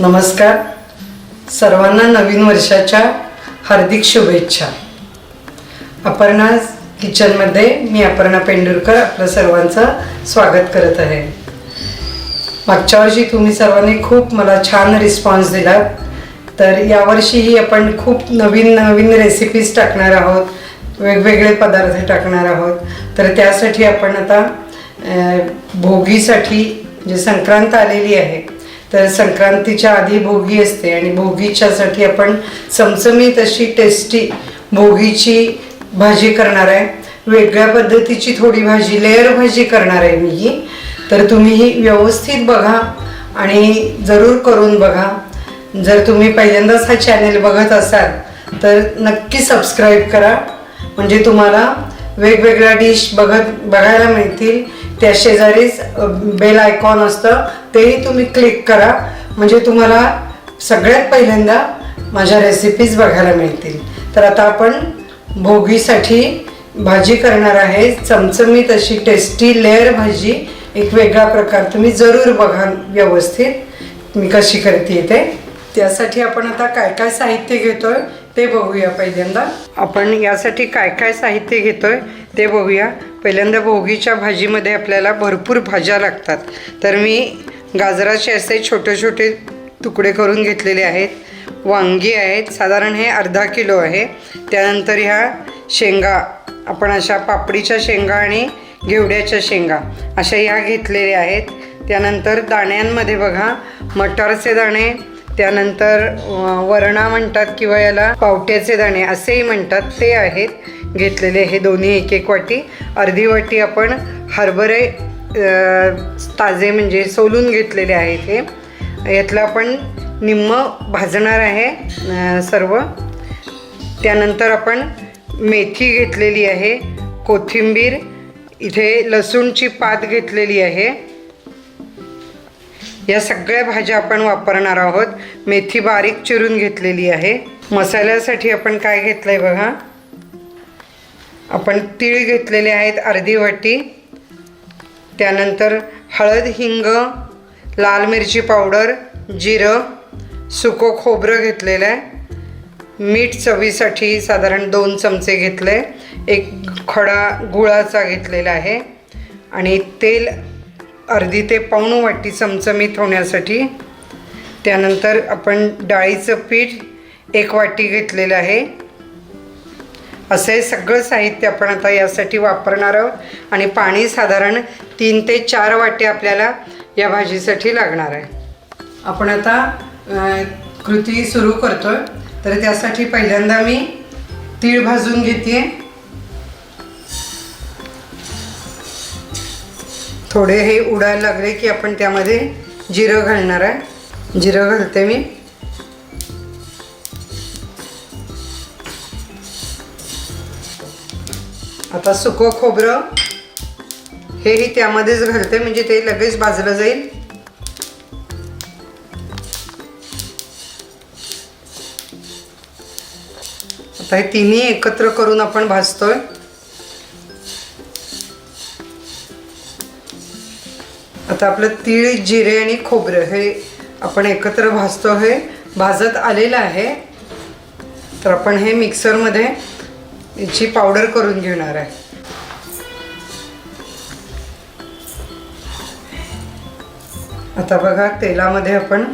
नमस्कार. सर्वांना नवीन वर्षाच्या हार्दिक शुभेच्छा. अपर्णा किचनमध्ये मी अपर्णा पेंडुरकर आपलं सर्वांचं स्वागत करत आहे. मागच्या वर्षी तुम्ही सर्वांनी खूप मला छान रिस्पॉन्स दिला. तर यावर्षीही आपण खूप नवीन नवीन रेसिपीज टाकणार आहोत. वेगवेगळे पदार्थ टाकणार आहोत. तर त्यासाठी आपण आता भोगीसाठी जे संक्रांत आलेली आहे. तर संक्रांतीच्या आधी भोगी असते आणि भोगीच्यासाठी आपण चमचमीत अशी टेस्टी भोगीची भाजी करणार आहे. वेगळ्या पद्धतीची थोडी भाजी लेअर भाजी करणार आहे मी ही. तर तुम्ही ही व्यवस्थित बघा आणि जरूर करून बघा. जर तुम्ही पहिल्यांदाच हा चॅनेल बघत असाल तर नक्की सबस्क्राईब करा. म्हणजे तुम्हाला वेगवेगळ्या डिश बघत बघायला मिळतील. त्या शेजारीच बेल आयकॉन असतं. तेही तुम्ही क्लिक करा. म्हणजे तुम्हाला सगळ्यात पहिल्यांदा माझ्या रेसिपीज बघायला मिळतील. तर आता आपण भोगीसाठी भाजी करणार आहे. चमचमीत अशी टेस्टी लेअर भाजी. एक वेगळा प्रकार तुम्ही जरूर बघा व्यवस्थित. मी कशी करते ते. त्यासाठी आपण आता काय काय साहित्य घेतो आहे ते बघूया पहिल्यांदा. आपण यासाठी काय काय साहित्य घेतोय ते बघूया. पहिल्यांदा भोगीच्या भाजीमध्ये आपल्याला भरपूर भाज्या लागतात. तर मी गाजराचे असे छोटे छोटे तुकडे करून घेतलेले आहेत. वांगी आहेत. साधारण हे अर्धा किलो आहे. त्यानंतर ह्या शेंगा आपण अशा पापडीच्या शेंगा आणि घेवड्याच्या शेंगा अशा ह्या घेतलेल्या आहेत. त्यानंतर दाण्यांमध्ये बघा मटारचे दाणे त्यानंतर वरणा म्हणतात किंवा याला पावट्याचे दाणे असेही म्हणतात ते आहेत. घेतलेले हे दोन्ही एक एक वाटी. अर्धी वाटी आपण हरभरे ताजे म्हणजे सोलून घेतलेले आहेत हे. यातलं आपण निम्म भाजणार आहे सर्व. त्यानंतर आपण मेथी घेतलेली आहे कोथिंबीर. इथे लसूणची पात घेतलेली आहे. या सगळ्या भाज्या आपण वापरणार आहोत. मेथी बारीक चिरून घेतलेली आहे. मसाल्यासाठी आपण काय घेतलं आहे बघा. आपण तीळ घेतलेले आहेत अर्धी वाटी. त्यानंतर हळद हिंग लाल मिरची पावडर जिरं सुको खोबरं घेतलेलं आहे मीठ चवीसाठी साधारण दोन चमचे घेतले एक खडा गुळाचा घेतलेला आहे. आणि तेल अर्धी ते पाऊण वाटी चमचमीत होण्यासाठी. त्यानंतर आपण डाळीचं पीठ एक वाटी घेतलेलं आहे. असे सगळं साहित्य आपण आता यासाठी वापरणार आहोत आणि पाणी साधारण तीन ते चार वाटे आपल्याला या भाजीसाठी लागणार आहे. आपण आता कृती सुरू करतोय. तर त्यासाठी पहिल्यांदा मी तीळ भाजून घेते थोडे हे उडायला लागले की आपण त्यामध्ये जिरं घालणार आहे. जिरं घालते मी. आता सुकं खोबरं हेही त्यामध्येच घालते म्हणजे ते लगेच भाजलं जाईल. आता हे तिन्ही एकत्र करून आपण भाजतोय. आता आपलं तीळ जिरे आणि खोबरं हे आपण एकत्र भाजतो. हे भाजत आलेलं आहे. तर आपण हे मिक्सरमध्ये याची पावडर करून घेणार आहे. आता बघा तेलामध्ये आपण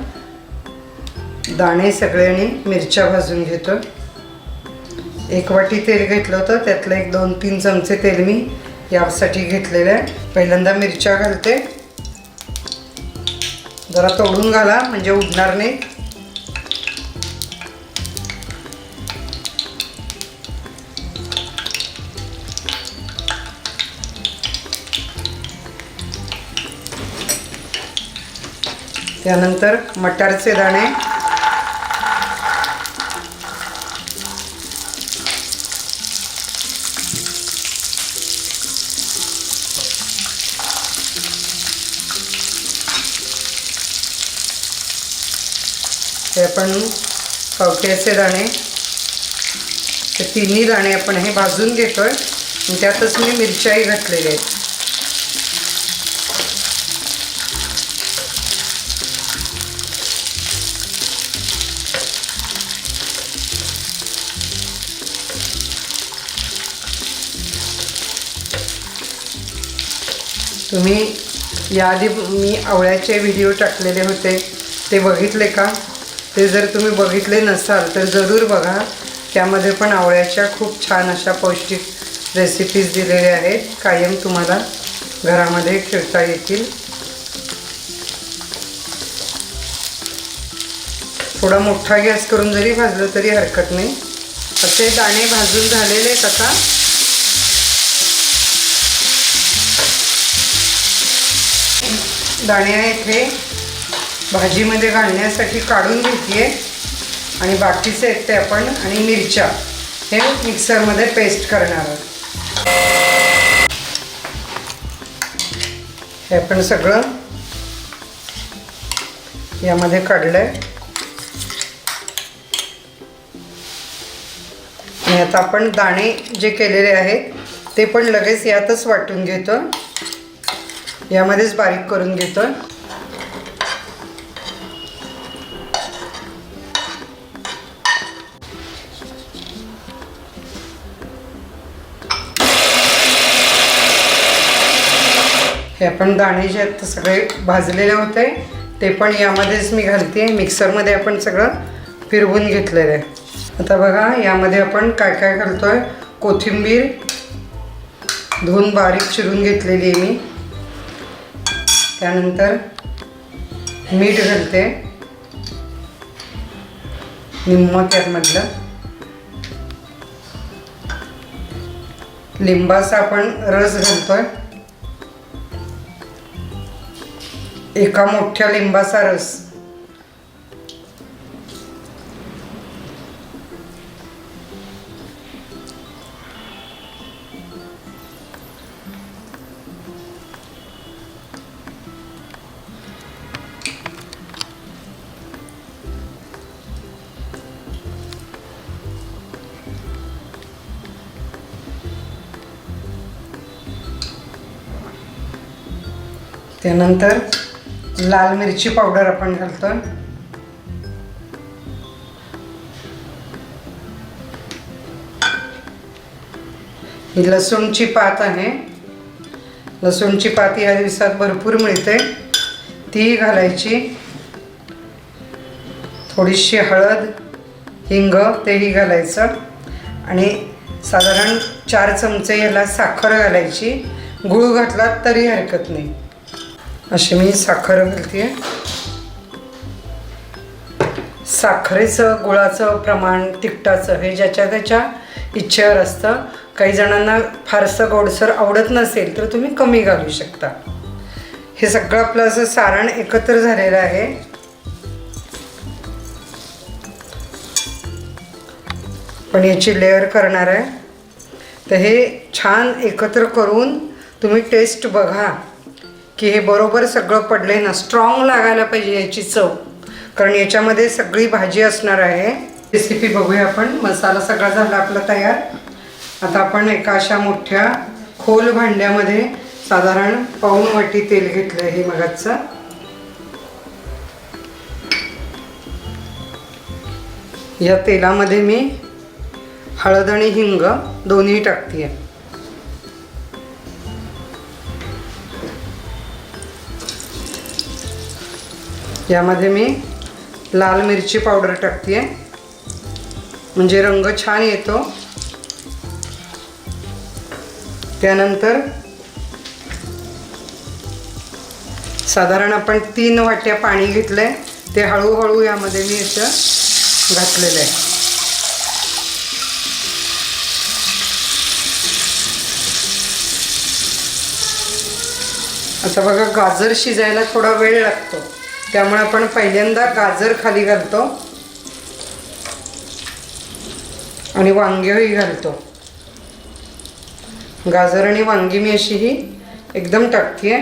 दाणे सगळे आणि मिरच्या भाजून घेतो. एक वाटी तेल घेतलं होतं त्यातलं एक दोन तीन चमचे तेल मी यासाठी घेतलेलं आहे. पहिल्यांदा मिरच्या घालते. जरा तोडून घाला म्हणजे उडणार नाही. त्यानंतर मटारचे दाणे. आपण कवठ्याचे दाणे ते तिन्ही दाणे आपण हे भाजून घेतो आहे त्यातच मी मिरच्याही घातलेले आहेत. तुम्ही याआधी मी आवळ्याचे व्हिडिओ टाकलेले होते. ते बघितले का? ते जर तुम्ही बघितले नसाल तर जरूर बघा. त्यामध्ये पण आवळ्याच्या खूप छान अशा पौष्टिक रेसिपीज दिलेल्या आहेत. कायम तुम्हाला घरामध्ये खेळता येतील. थोडा मोठा गॅस करून जरी भाजलं तरी हरकत नाही. असे दाणे भाजून झालेले आहेत आता. दाणे इथे भाजीमध्ये घालण्यासाठी काढून घेते आणि बाकीचे आहेत ते आपण आणि मिरच्या. हे मिक्सरमध्ये पेस्ट करणार आहोत. हे आपण सगळं यामध्ये काढलं आहे आणि आता आपण दाणे जे केलेले आहेत ते पण लगेच यातच वाटून घेतो यामध्येच बारीक करून घेतो हे आपण दाणे जे आहेत सगळे भाजलेले होते. ते पण यामध्येच मी घालते. मिक्सरमध्ये आपण सगळं फिरवून घेतलेलं आहे. आता बघा यामध्ये आपण काय काय घालतो आहे कोथिंबीर धुवून बारीक चिरून घेतलेली आहे मी. त्यानंतर मीठ घालते. निम्म त्यामधलं लिंबाचा आपण रस घालतोय. एका मोठ्या लिंबाचा रस त्यानंतर लाल मिरची पावडर आपण घालतो ही लसूणची पात आहे. लसूणची पात या दिवसात भरपूर मिळते. ती घालायची. थोडीशी हळद हिंग तेही घालायचं. आणि साधारण चार चमचे याला साखर घालायची. गूळ घातला तरी हरकत नाही. अशी मी साखर घालते. साखरेचं गुळाचं प्रमाण तिखटाचं हे ज्याच्या त्याच्या इच्छेवर असतं. काही जणांना फारसं गोडसर आवडत नसेल तर तुम्ही कमी घालू शकता. हे सगळं आपलं असं सारण एकत्र झालेलं आहे. पण याची लेअर करणार आहे. तर हे छान एकत्र करून तुम्ही टेस्ट बघा. की हे बरोबर सगळं पडले ना स्ट्रॉंग लागायला पाहिजे याची चव. कारण याच्यामध्ये सगळी भाजी असणार आहे. रेसिपी बघूया आपण. मसाला सगळा झाला आपला तयार. आता आपण एका अशा मोठ्या खोल भांड्यामध्ये साधारण पाऊण वाटी तेल घेतलं हे मगाचं. या तेलामध्ये मी हळद आणि हिंग दोन्ही टाकते आहे यामध्ये मी लाल मिरची पावडर टाकते म्हणजे रंग छान येतो. त्यानंतर साधारण आपण तीन वाट्या पाणी घेतलंय. ते हळूहळू यामध्ये मी असं घातलेलं आहे. आता बघा गाजर शिजायला थोडा वेळ लागतो. त्यामुळे आपण पहिल्यांदा गाजर खाली घालतो. आणि वांगेही घालतो. गाजर आणि वांगी मी अशी ही एकदम टाकते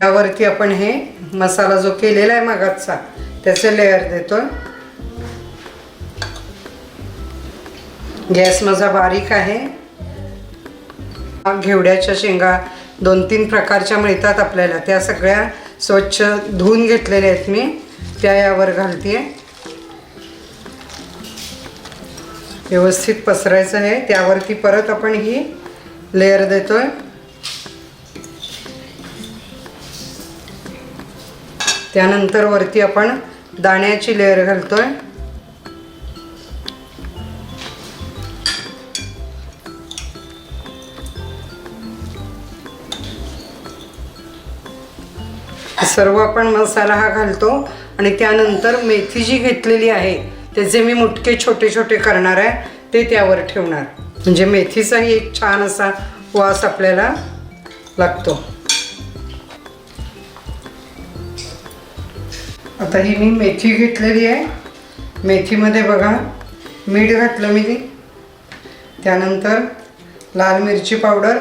त्यावरती आपण हे मसाला जो केलेला आहे मागाचा त्याचे लेअर देतो गॅस माझा बारीक आहे. घेवड्याच्या शेंगा दोन तीन प्रकारच्या मिळतात आपल्याला. त्या सगळ्या स्वच्छ धुवून घेतलेल्या आहेत मी. त्या यावर घालते व्यवस्थित पसरायचं आहे. त्यावरती परत आपण ही लेअर देतोय. त्यानंतर वरती आपण दाण्याची लेअर घालतोय. सर्व आपण मसाला हा घालतो आणि त्यानंतर मेथी जी घेतलेली आहे त्याचे मी मुटके छोटे छोटे करणार आहे ते त्यावर ठेवणार. म्हणजे मेथीचाही एक छान असा वास आपल्याला लागतो. आता ही मी मेथी घेतलेली आहे. मेथीमध्ये बघा मीठ घातलं मी ती. त्यानंतर लाल मिरची पावडर.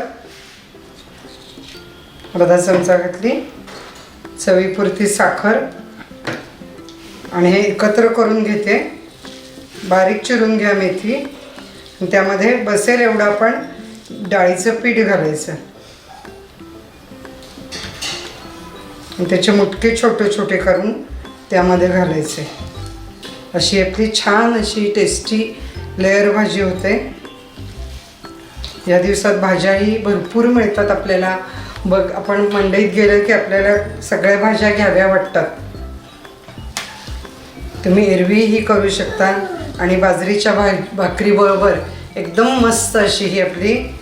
अर्धा चमचा घातली. चवीपुरती साखर आणि हे एकत्र करून घेते. बारीक चिरून घ्या मेथी. त्यामध्ये बसेल एवढं आपण डाळीचं पीठ घालायचं. त्याचे मुटके छोटे छोटे करून त्यामध्ये घालायचे. अशी आपली छान अशी टेस्टी लेअर भाजी होते. या दिवसात भाज्याही भरपूर मिळतात आपल्याला. बघ आपण मंडईत गेलं की आपल्याला सगळ्या भाज्या घ्याव्या वाटतात. तुम्ही एरवीही करू शकता आणि बाजरीच्या भा भाकरीबरोबर एकदम मस्त अशी ही आपली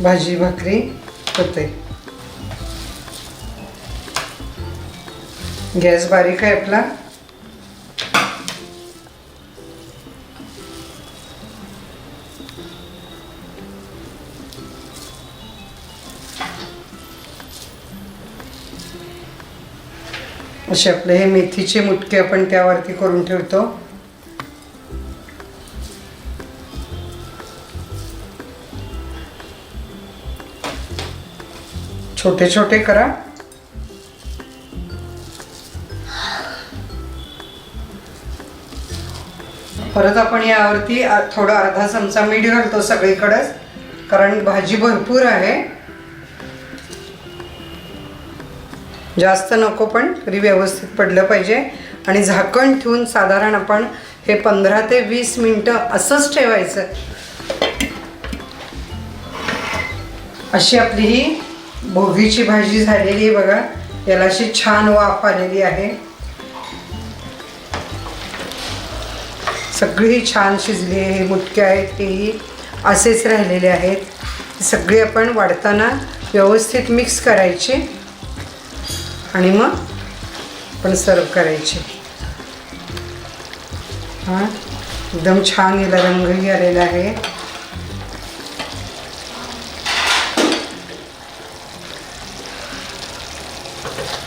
भाजी भाकरी होते. गॅस बारीक आहे आपला. असे आपले हे मेथीचे मुटके आपण त्यावरती करून ठेवतो. छोटे छोटे करा. परत आपण यावरती थोडं थोडा अर्धा चमचा मीठ घालतो सगळीकडेच कारण भाजी भरपूर आहे. जास्त नको पण तरी व्यवस्थित पडलं पाहिजे. आणि झाकण ठेवून साधारण आपण हे पंधरा ते वीस मिनटं असंच ठेवायचं. अशी आपली ही भोगीची भाजी झालेली आहे बघा. याला अशी छान वाफ आलेली आहे. सगळी छान शिजली आहे हे मुटके आहेत तेही असेच राहिलेले आहेत. सगळी आपण वाढताना व्यवस्थित मिक्स करायची. आणि मग आपण सर्व करायचे. हां? एकदम छान याला रंगही आलेला आहे.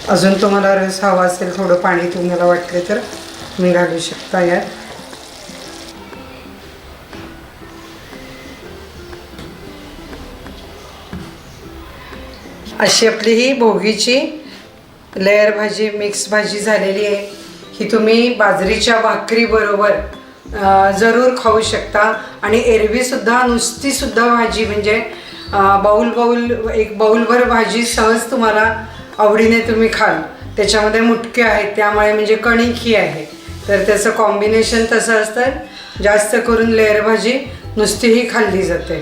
अजून तुम्हाला रस हवा असेल थोडं पाणी तुम्हाला वाटले तर तुम्ही घालू शकता यात. अशी आपली ही भोगीची लेअर भाजी मिक्स भाजी झालेली आहे. ही तुम्ही बाजरीच्या भाकरीबरोबर जरूर खाऊ शकता. आणि एरवीसुद्धा नुसतीसुद्धा भाजी म्हणजे बाऊल बाऊल एक बाऊलभर भाजी सहज तुम्हाला आवडीने तुम्ही खाल. त्याच्यामध्ये मुटके आहेत त्यामुळे म्हणजे कणिकही आहे. तर त्याचं कॉम्बिनेशन तसं असतं जास्त करून लेअर भाजी नुसतीही खाल्ली जाते.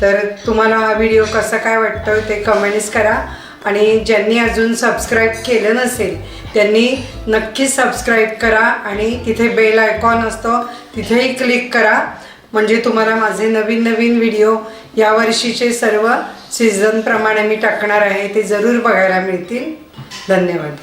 तर तुम्हाला हा व्हिडिओ कसा काय वाटतो ते कमेंट्स करा. आणि ज्यांनी अजून सबस्क्राईब केलं नसेल त्यांनी नक्कीच सबस्क्राईब करा आणि तिथे बेल आयकॉन असतो तिथेही क्लिक करा. म्हणजे तुम्हाला माझे नवीन नवीन व्हिडिओ यावर्षीचे सर्व सीझनप्रमाणे मी टाकणार आहे ते जरूर बघायला मिळतील. धन्यवाद.